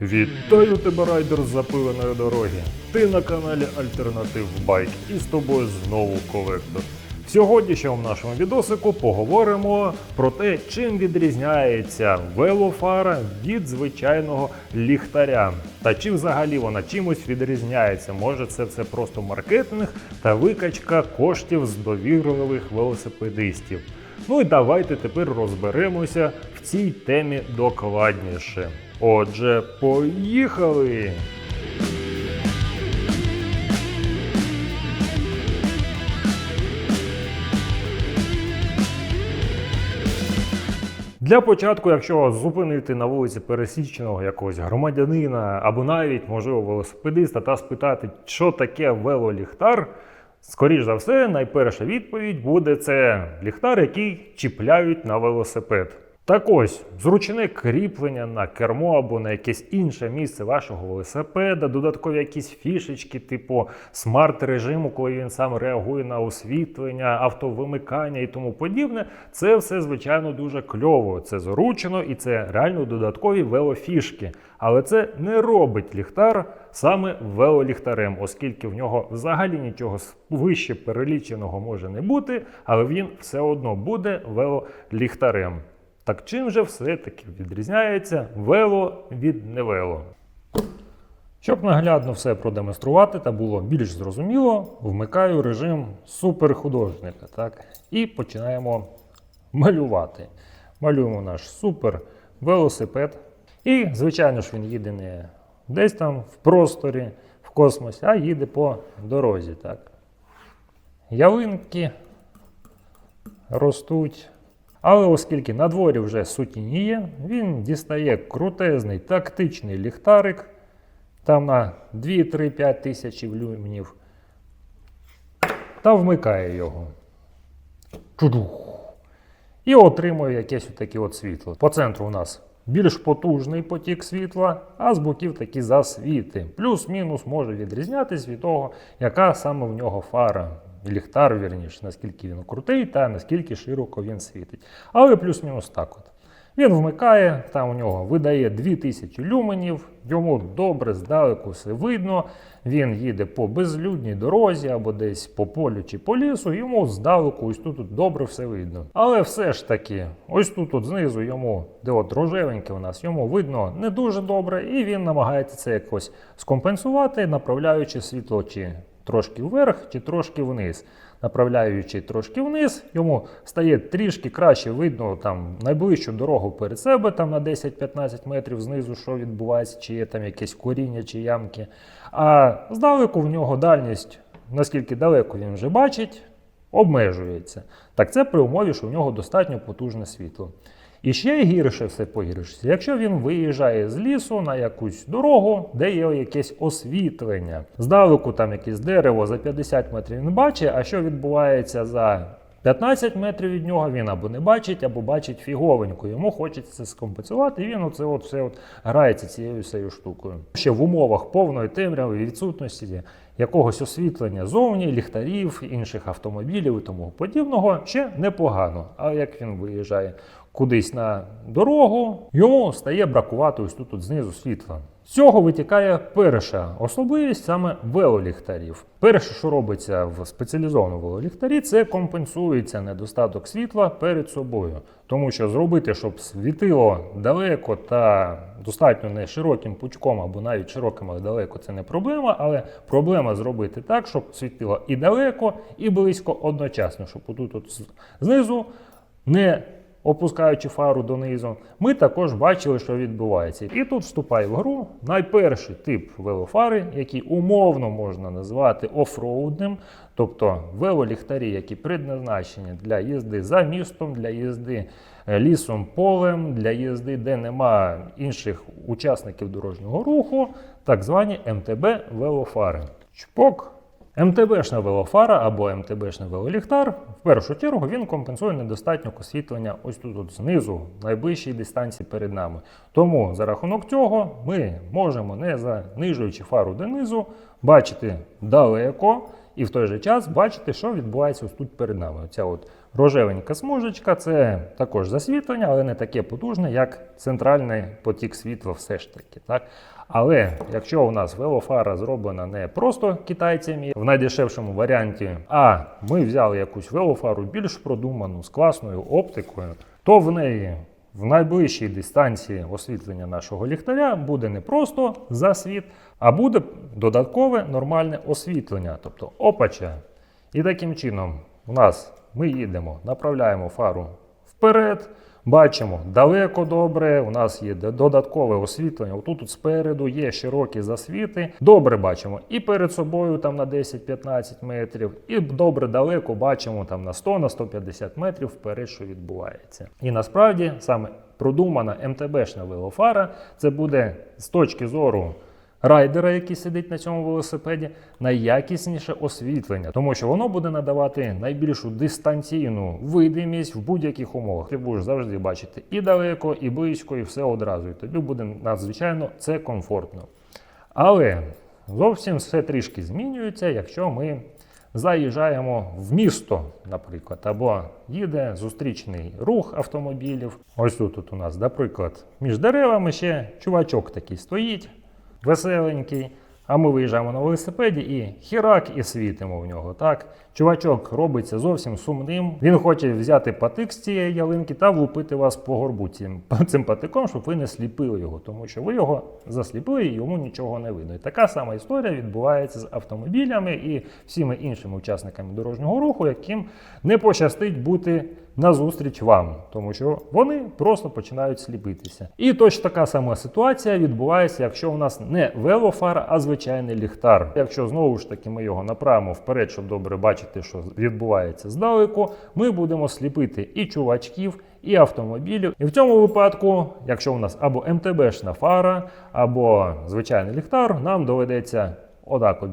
Вітаю тебе, райдер з запиленої дороги. Ти на каналі Альтернатив Байк і з тобою знову колектор. В сьогоднішньому нашому відосику поговоримо про те, чим відрізняється велофара від звичайного ліхтаря. Та чи взагалі вона чимось відрізняється. Може це все просто маркетинг та викачка коштів з довірливих велосипедистів. Ну і давайте тепер розберемося в цій темі докладніше. Отже, поїхали! Для початку, якщо зупинити на вулиці пересічного якогось громадянина або навіть, можливо, велосипедиста та спитати, що таке велоліхтар, скоріш за все, найперша відповідь буде це ліхтар, який чіпляють на велосипед. Так ось, зручне кріплення на кермо або на якесь інше місце вашого велосипеда, додаткові якісь фішечки, типу смарт-режиму, коли він сам реагує на освітлення, автовимикання і тому подібне. Це все, звичайно, дуже кльово. Це зручно і це реально додаткові велофішки. Але це не робить ліхтар саме велоліхтарем, оскільки в нього взагалі нічого вище переліченого може не бути, але він все одно буде велоліхтарем. Так чим же все-таки відрізняється вело від невело? Щоб наглядно все продемонструвати та було більш зрозуміло, вмикаю режим суперхудожника. Так? І починаємо малювати. Малюємо наш супер велосипед. І, звичайно ж, він їде не десь там в просторі, в космосі, а їде по дорозі. Так? Ялинки ростуть. Але оскільки на дворі вже сутініє, він дістає крутезний тактичний ліхтарик там на 2-3-5 тисяч люменів та вмикає його. Чудух. І отримує якесь таке от світло. По центру у нас більш потужний потік світла, а з боків такі засвіти. Плюс-мінус може відрізнятись від того, яка саме в нього фара. Ліхтар, вірніше, наскільки він крутий та наскільки широко він світить. Але плюс-мінус так от. Він вмикає, там у нього видає 2000 люменів, йому добре здалеку все видно. Він їде по безлюдній дорозі або десь по полю чи по лісу, йому здалеку ось тут добре все видно. Але все ж таки, ось тут от знизу йому, де от рожевеньке у нас, йому видно не дуже добре, і він намагається це якось скомпенсувати, направляючи світло чи трошки вверх чи трошки вниз. Направляючи трошки вниз, йому стає трішки краще видно там найближчу дорогу перед себе, там на 10-15 метрів знизу, що відбувається, чи є там якесь коріння чи ямки. А здалеку в нього дальність, наскільки далеко він вже бачить, обмежується. Так це при умові, що в нього достатньо потужне світло. І ще гірше все погіршиться, якщо він виїжджає з лісу на якусь дорогу, де є якесь освітлення. Здалеку там якесь дерево за 50 метрів він бачить, а що відбувається за 15 метрів від нього, він або не бачить, або бачить фіговенько. Йому хочеться це скомпенсувати, і він оце от все от грається цією всею штукою. Ще в умовах повної темряви, відсутності якогось освітлення зовні, ліхтарів, інших автомобілів і тому подібного, ще непогано. А як він виїжджає кудись на дорогу, йому стає бракувати ось тут от знизу світла. З цього витікає перша особливість саме велоліхтарів. Перше, що робиться в спеціалізованому велоліхтарі, це компенсується недостаток світла перед собою. Тому що зробити, щоб світило далеко та достатньо не широким пучком або навіть широким, але далеко це не проблема. Але проблема зробити так, щоб світило і далеко, і близько одночасно, щоб отут от знизу не опускаючи фару донизу, ми також бачили, що відбувається. І тут вступає в гру найперший тип велофари, який умовно можна назвати офроудним, тобто велоліхтарі, які предназначені для їзди за містом, для їзди е, лісом полем, для їзди, де нема інших учасників дорожнього руху, так звані МТБ велофари. Чпок. МТБшна велофара або МТБшний велоліхтар, в першу чергу він компенсує недостатньо освітлення ось тут от знизу, найближчій дистанції перед нами. Тому за рахунок цього ми можемо, не занижуючи фару донизу, бачити далеко і в той же час бачити, що відбувається ось тут перед нами. Оця от рожевенька смужечка це також засвітлення, але не таке потужне, як центральний потік світла все ж таки. Так? Але якщо у нас велофара зроблена не просто китайцями в найдешевшому варіанті, а ми взяли якусь велофару більш продуману з класною оптикою, то в неї в найближчій дистанції освітлення нашого ліхтаря буде не просто засвіт, а буде додаткове нормальне освітлення, тобто опача. І таким чином у нас ми їдемо, направляємо фару вперед, бачимо далеко добре. У нас є додаткове освітлення. Отут тут спереду є широкі засвіти. Добре бачимо і перед собою там на 10-15 метрів, і добре далеко бачимо там на 100 на 150 метрів вперед, що відбувається. І насправді саме продумана МТБшна велофара це буде з точки зору райдера, який сидить на цьому велосипеді, найякісніше освітлення, тому що воно буде надавати найбільшу дистанційну видимість в будь-яких умовах. Ти будеш завжди бачити і далеко, і близько, і все одразу. І тобі буде надзвичайно це комфортно. Але зовсім все трішки змінюється, якщо ми заїжджаємо в місто, наприклад, або їде зустрічний рух автомобілів. Ось тут, тут у нас, наприклад, між деревами ще чувачок такий стоїть, веселенький. А ми виїжджаємо на велосипеді і хірак і світимо в нього. Так, чувачок робиться зовсім сумним. Він хоче взяти патик з цієї ялинки та влупити вас по горбу цим, цим патиком, щоб ви не сліпили його, тому що ви його засліпили і йому нічого не видно. І така сама історія відбувається з автомобілями і всіми іншими учасниками дорожнього руху, яким не пощастить бути назустріч вам, тому що вони просто починають сліпитися. І точно така сама ситуація відбувається, якщо у нас не велофара, а звичайний ліхтар. Якщо знову ж таки ми його направимо вперед, щоб добре бачити, що відбувається здалеку, ми будемо сліпити і чувачків. І автомобілів. І в цьому випадку, якщо у нас або МТБшна фара, або звичайний ліхтар, нам доведеться Отак от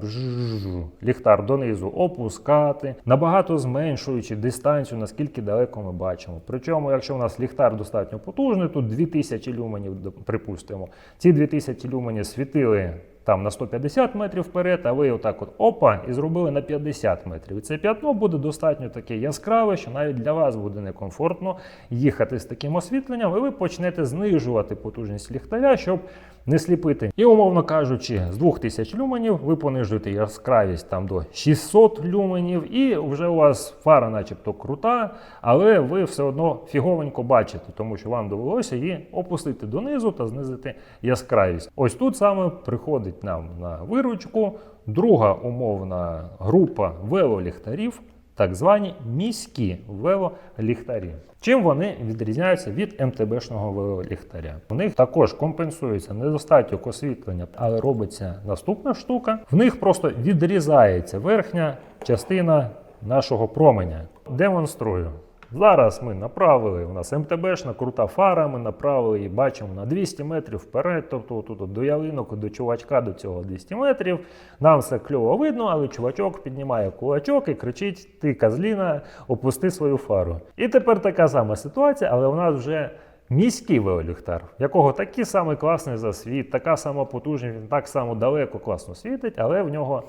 ліхтар донизу опускати, набагато зменшуючи дистанцію, наскільки далеко ми бачимо. Причому, якщо у нас ліхтар достатньо потужний, тут 2000 люменів, припустимо, ці 2000 люменів світили там на 150 метрів вперед, а ви отак от опа і зробили на 50 метрів. І це п'ятно буде достатньо таке яскраве, що навіть для вас буде некомфортно їхати з таким освітленням, і ви почнете знижувати потужність ліхтаря, щоб не сліпити. І, умовно кажучи, з 2000 люменів ви понижуєте яскравість там до 600 люменів, і вже у вас фара, начебто, крута, але ви все одно фіговенько бачите, тому що вам довелося її опустити донизу та знизити яскравість. Ось тут саме приходить нам на виручку друга умовна група велоліхтарів. Так звані міські велоліхтарі. Чим вони відрізняються від МТБшного велоліхтаря? У них також компенсується недостаток освітлення, але робиться наступна штука. В них просто відрізається верхня частина нашого променя. Демонструю. Зараз ми направили, у нас МТБшна крута фара, ми направили її, бачимо на 200 метрів вперед, тобто тут до ялинок, до чувачка до цього 200 метрів. Нам все кльово видно, але чувачок піднімає кулачок і кричить: Ти козліна, опусти свою фару. І тепер така сама ситуація, але у нас вже міський велоліхтар, якого такий самий класний засвіт, така сама потужність, він так само далеко класно світить, але в нього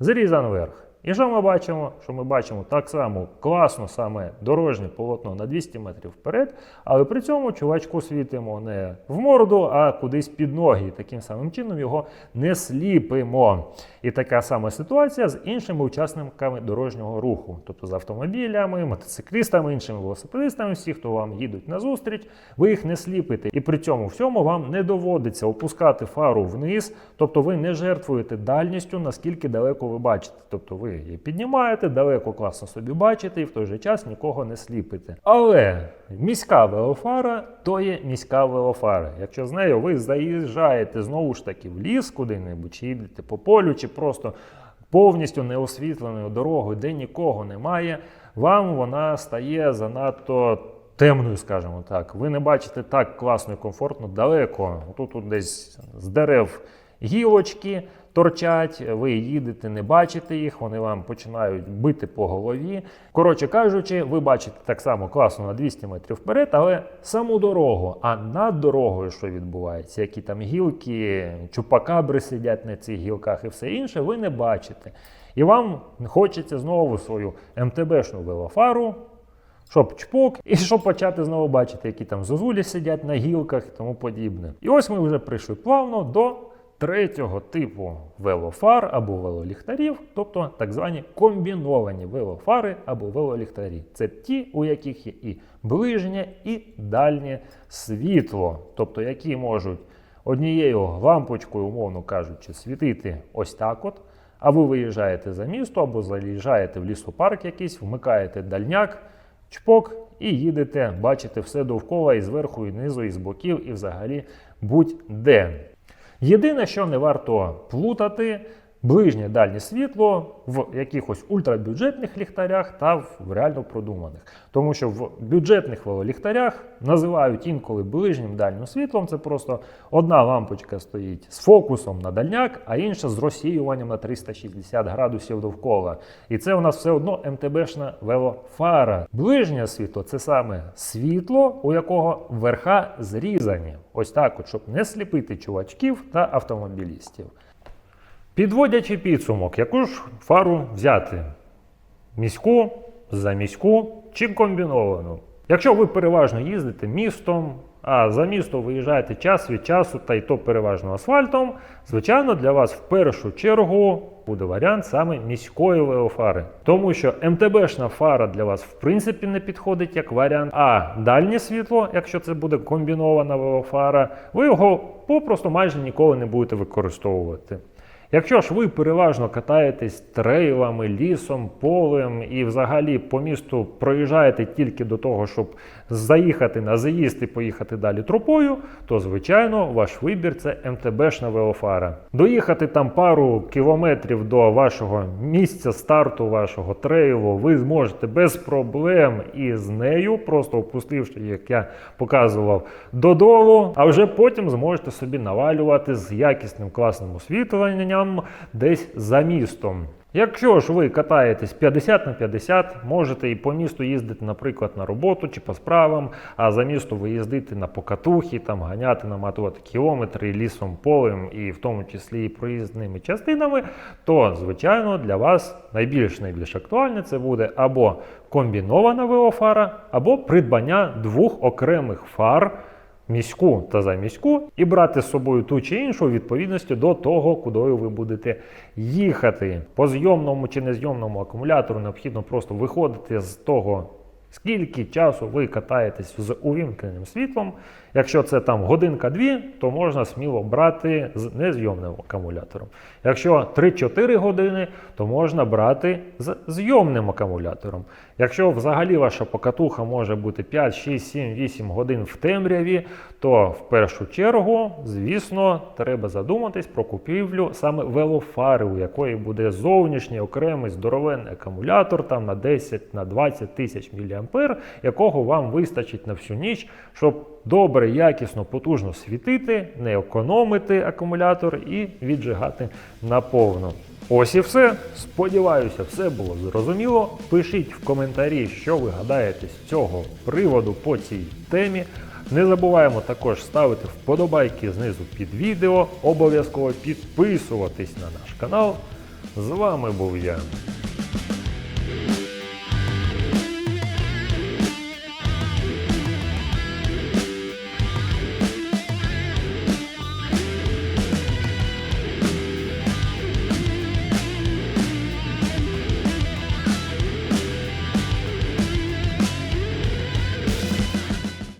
зрізан верх. І що ми бачимо? Що ми бачимо так само класно саме дорожнє полотно на 200 метрів вперед, але при цьому чувачку світимо не в морду, а кудись під ноги. І таким самим чином його не сліпимо. І така сама ситуація з іншими учасниками дорожнього руху, тобто з автомобілями, мотоциклістами, іншими велосипедистами, всі, хто вам їдуть на зустріч, ви їх не сліпите. І при цьому всьому вам не доводиться опускати фару вниз, тобто ви не жертвуєте дальністю, наскільки далеко ви бачите. Тобто ви її піднімаєте, далеко класно собі бачите і в той же час нікого не сліпите. Але міська велофара то є міська велофара. Якщо з нею ви заїжджаєте знову ж таки в ліс куди-небудь, чи їдете по полю, чи просто повністю неосвітленою дорогою, де нікого немає, вам вона стає занадто. Темною, скажімо так, ви не бачите так класно і комфортно далеко. Тут, тут десь з дерев гілочки торчать, ви їдете, не бачите їх, вони вам починають бити по голові. Коротше кажучи, ви бачите так само класно на 200 метрів вперед, але саму дорогу, а над дорогою, що відбувається, які там гілки, чупакабри сидять на цих гілках і все інше, ви не бачите. І вам хочеться знову свою МТБшну велофару щоб чпок, і щоб почати знову бачити, які там зозулі сидять на гілках і тому подібне. І ось ми вже прийшли плавно до третього типу велофар або велоліхтарів, тобто так звані комбіновані велофари або велоліхтарі. Це ті, у яких є і ближнє, і дальнє світло, тобто які можуть однією лампочкою, умовно кажучи, світити ось так от. А ви виїжджаєте за місто або заїжджаєте в лісопарк якийсь, вмикаєте дальняк, чпок і їдете, бачите все довкола і зверху, і знизу, і з боків, і взагалі будь-де. Єдине, що не варто плутати, ближнє дальнє світло в якихось ультрабюджетних ліхтарях та в реально продуманих. Тому що в бюджетних велоліхтарях називають інколи ближнім дальнім світлом. Це просто одна лампочка стоїть з фокусом на дальняк, а інша з розсіюванням на 360 градусів довкола. І це у нас все одно МТБшна велофара. Ближнє світло це саме світло, у якого верха зрізані. Ось так, от, щоб не сліпити чувачків та автомобілістів. Підводячи підсумок, яку ж фару взяти? Міську, заміську чи комбіновану? Якщо ви переважно їздите містом, а за місто виїжджаєте час від часу, та й то переважно асфальтом, звичайно, для вас в першу чергу буде варіант саме міської велофари. Тому що МТБшна фара для вас в принципі не підходить як варіант, а дальнє світло, якщо це буде комбінована велофара, ви його попросту майже ніколи не будете використовувати. Якщо ж ви переважно катаєтесь трейлами, лісом, полем і взагалі по місту проїжджаєте тільки до того, щоб заїхати на заїзд і поїхати далі тропою, то звичайно ваш вибір це МТБшна велофара. Доїхати там пару кілометрів до вашого місця старту, вашого трейлу, ви зможете без проблем і з нею, просто опустивши, як я показував, додолу, а вже потім зможете собі навалювати з якісним класним освітленням десь за містом. Якщо ж ви катаєтесь 50 на 50, можете і по місту їздити, наприклад, на роботу чи по справам, а за місто ви їздити на покатухи, там ганяти, наматувати кілометри лісом, полем і в тому числі і проїзними частинами, то звичайно для вас найбільш найбільш актуальне це буде або комбінована велофара, або придбання двох окремих фар міську та заміську і брати з собою ту чи іншу у відповідності до того, куди ви будете їхати. По зйомному чи незйомному акумулятору необхідно просто виходити з того. Скільки часу ви катаєтесь з увімкненим світлом? Якщо це там годинка-дві, то можна сміло брати з незйомним акумулятором. Якщо 3-4 години, то можна брати з зйомним акумулятором. Якщо взагалі ваша покатуха може бути 5, 6, 7, 8 годин в темряві, то в першу чергу, звісно, треба задуматись про купівлю саме велофари, у якої буде зовнішній окремий здоровенний акумулятор там на 10 на 20 тисяч мА, якого вам вистачить на всю ніч, щоб добре, якісно, потужно світити, не економити акумулятор і віджигати наповну. Ось і все. Сподіваюся, все було зрозуміло. Пишіть в коментарі, що ви гадаєте з цього приводу по цій темі. Не забуваємо також ставити вподобайки знизу під відео, обов'язково підписуватись на наш канал. З вами був я,